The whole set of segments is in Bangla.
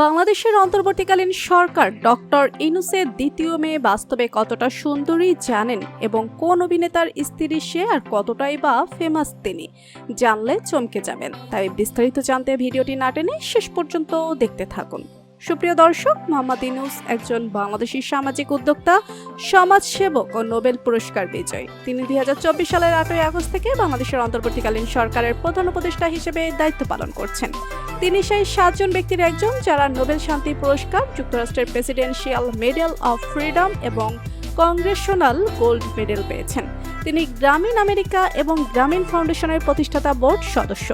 বাংলাদেশের অন্তর্বর্তীকালীন সরকার ডক্টর ইনুসের দ্বিতীয় মেয়ে বাস্তবে কতটা সুন্দরী জানেন এবং কোন অভিনেতার স্ত্রী সে আর কতটাই বা ফেমাস তিনি, জানলে চমকে যাবেন। তাই বিস্তারিত জানতে ভিডিওটি না টেনে শেষ পর্যন্ত দেখতে থাকুন। সুপ্রিয় দর্শক, মোহাম্মদ ইনুস একজন বাংলাদেশি সামাজিক উদ্যোক্তা, সমাজসেবক ও নোবেল পুরস্কার বিজয়ী। তিনি দুই হাজার চব্বিশ সালের আটই আগস্ট থেকে বাংলাদেশের অন্তর্বর্তীকালীন সরকারের প্রধান উপদেষ্টা হিসেবে দায়িত্ব পালন করছেন। তিনি সেই সাতজন ব্যক্তির একজন, যারা নোবেল শান্তি পুরস্কার, যুক্তরাষ্ট্রের প্রেসিডেন্সিয়াল মেডেল অফ ফ্রিডম এবং কংগ্রেশনাল গোল্ড মেডেল পেয়েছেন। তিনি গ্রামীণ আমেরিকা এবং গ্রামীণ ফাউন্ডেশনের প্রতিষ্ঠাতা বোর্ড সদস্য,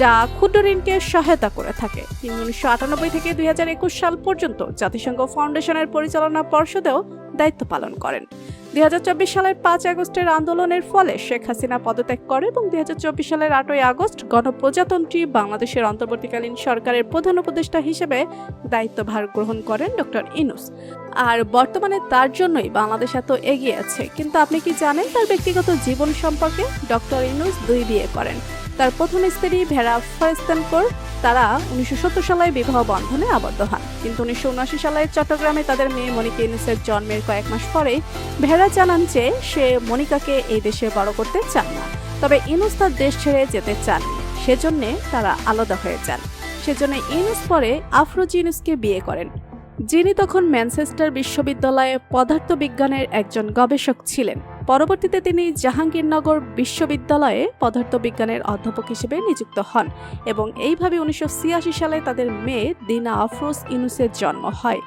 যা ক্ষুদ্র ঋণকে সহায়তা করে থাকে। তিনি উনিশশো আটানব্বই থেকে দুই হাজার একুশ সাল পর্যন্ত জাতিসংঘ ফাউন্ডেশনের পরিচালনা পর্ষদেও দায়িত্ব পালন করেন। দুই সালের পাঁচ আগস্টের আন্দোলনের ফলে শেখ হাসিনা পদত্যাগ করে এবং দুই সালের আটই আগস্ট গণপ্রজাতন্ত্রী বাংলাদেশের অন্তর্বর্তীকালীন সরকারের প্রধান উপদেষ্টা হিসেবে দায়িত্বভার গ্রহণ করেন ডক্টর ইনুস। আর বর্তমানে তার জন্যই বাংলাদেশ এত এগিয়ে আছে। কিন্তু আপনি কি জানেন তার ব্যক্তিগত জীবন সম্পর্কে? ডক্টর ইনুস দুই বিয়ে করেন। তার প্রথম স্ত্রী ভেড়া ফয়েস্তানকর তারা উনিশশো সত্তর সালে বিবাহ বন্ধনে আবদ্ধ হন। কিন্তু উনিশশো উনআশি সালে চট্টগ্রামে তাদের মেয়ে মনিকা ইনুসের জন্মের কয়েক মাস পরে ভেড়া জানান যে সে মনিকাকে এই দেশে বড় করতে চান না। তবে ইনুস তার দেশ ছেড়ে যেতে চান সেজন্যে তারা আলাদা হয়ে যান। সেজন্য ইনুস পরে আফরোজি ইনুসকে বিয়ে করেন। যিনি তখন ম্যানচেস্টার বিশ্ববিদ্যালয়ে পদার্থবিজ্ঞানের একজন গবেষক ছিলেন। পরবর্তীতে তিনি জাহাঙ্গীরনগর বিশ্ববিদ্যালয়ে পদার্থবিজ্ঞানের অধ্যাপক হিসেবে নিযুক্ত হন এবং এইভাবে উনিশশো ছিয়াশি সালে তাদের মেয়ে দিনা আফরোজ ইনুসের জন্ম হয়।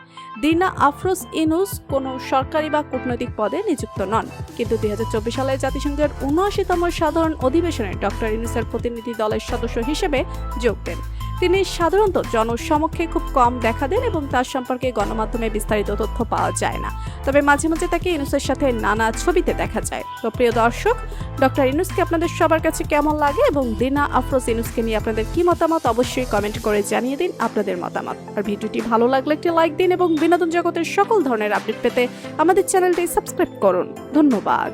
দিনা আফরোজ ইনুস কোনো সরকারি বা কূটনৈতিক পদে নিযুক্ত নন, কিন্তু দুই হাজার চব্বিশ সালে জাতিসংঘের উনআশিতম সাধারণ অধিবেশনে ডক্টর ইনুসের প্রতিনিধি দলের সদস্য হিসেবে যোগ দেন। তিনি সাধারণত জনসমক্ষে খুব কম দেখা দেন এবং তার সম্পর্কে গণমাধ্যমে বিস্তারিত তথ্য পাওয়া যায় না। তবে মাঝে মাঝে তাকে ইনুসের সাথে নানা ছবিতে দেখা যায়। তো প্রিয় দর্শক, ডক্টর ইনুসকে আপনাদের সবার কাছে কেমন লাগে এবং দিনা আফরোজ ইনুসকে নিয়ে আপনাদের কি মতামত, অবশ্যই কমেন্ট করে জানিয়ে দিন আপনাদের মতামত। আর ভিডিওটি ভালো লাগলে একটি লাইক দিন এবং বিনোদন জগতের সকল ধরনের আপডেট পেতে আমাদের চ্যানেলটি সাবস্ক্রাইব করুন। ধন্যবাদ।